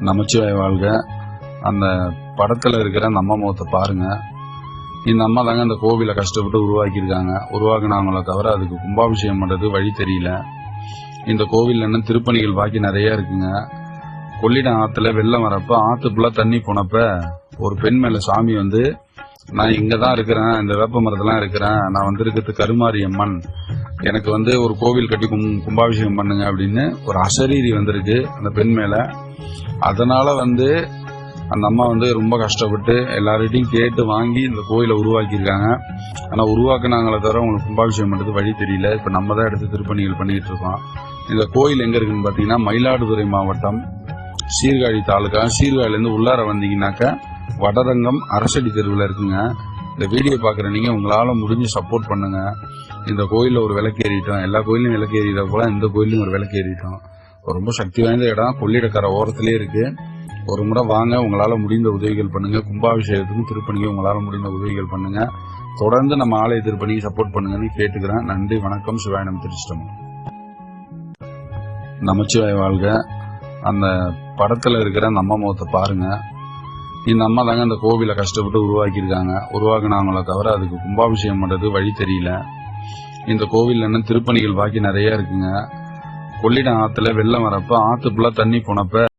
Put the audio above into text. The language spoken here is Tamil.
நமச்சிவாய வாழ்க. அந்த படத்தில் இருக்கிற அந்த அம்மா முகத்தை பாருங்க. இந்த அம்மா தாங்க அந்த கோவிலை கஷ்டப்பட்டு உருவாக்கியிருக்காங்க. உருவாக்குனாங்களே தவிர அதுக்கு கும்பாபிஷேகம் பண்ணுறது வழி தெரியல. இந்த கோவிலில் இன்னும் திருப்பணிகள் பாக்கி நிறைய இருக்குங்க. கொள்ளிடம் ஆற்றுல வெள்ளம் வரப்ப ஆற்று ஃபுல்லாக தண்ணி போனப்ப ஒரு பெண் மேலே சாமி வந்து நான் இங்கே தான் இருக்கிறேன் இந்த வேப்ப மரத்தெல்லாம் இருக்கிறேன் நான் வந்திருக்கிறது கருமாரி அம்மன் எனக்கு வந்து ஒரு கோவில் கட்டி கும் கும்பாபிஷேகம் பண்ணுங்க அப்படின்னு ஒரு அசரீரி வந்திருக்கு அந்த பெண் மேலே. அதனால வந்து அந்த அம்மா வந்து ரொம்ப கஷ்டப்பட்டு எல்லார்கிட்டையும் கேட்டு வாங்கி இந்த கோயிலை உருவாக்கியிருக்காங்க. ஆனால் உருவாக்குனாங்களே தவிர உங்களுக்கு கும்பாபிஷேகம் பண்ணுறது வழி தெரியல. இப்போ நம்ம தான் எடுத்து திருப்பணிகள் பண்ணிட்டு இருக்கோம். இந்த கோயில் எங்கே இருக்குன்னு பார்த்தீங்கன்னா மயிலாடுதுறை மாவட்டம் சீர்காழி தாலுக்கா சீர்காழிலேருந்து உள்ளார வந்தீங்கன்னாக்கா வடரங்கம் அரசடி தெருவில் இருக்குங்க. இந்த வீடியோ பார்க்குற நீங்கள் உங்களால் முடிஞ்சு சப்போர்ட் பண்ணுங்க. இந்த கோயிலில் ஒரு விளக்கு ஏறிட்டோம் எல்லா கோயிலும் விளக்கு ஏறிட போல இந்த கோயிலும் ஒரு விளக்கு ஏறிட்டோம் ரொம்ப சக்தி வாய்ந்த இடம். கொள்ளிடக்கரை ஓரத்திலே இருக்கு. ஒரு முறை வாங்க உங்களால் முடிந்த உதவிகள் பண்ணுங்க. கும்பாபிஷேகத்துக்கும் திருப்பணிக்கும் உங்களால் முடிந்த உதவிகள் பண்ணுங்க. தொடர்ந்து நம்ம ஆலய திருப்பணிக்கு சப்போர்ட் பண்ணுங்கன்னு கேட்டுக்கிறேன். நன்றி வணக்கம். சிவாயனம் திருச்சிட்டம் நமச்சிவாய வாழ்க. அந்த படத்தில் இருக்கிற அந்த அம்மா முகத்தை பாருங்க. இந்த அம்மா தாங்க அந்த கோவிலை கஷ்டப்பட்டு உருவாக்கியிருக்காங்க. உருவாக்குனாங்களே தவிர அதுக்கு கும்பாபிஷேகம் பண்ணுறது வழி தெரியல. இந்த கோவில்ல என்ன திருப்பணிகள் பாக்கி நிறைய இருக்குங்க. கொள்ளிடம் ஆத்துல வெள்ளம் வரப்ப ஆத்து ஃபுல்லா தண்ணி போனப்ப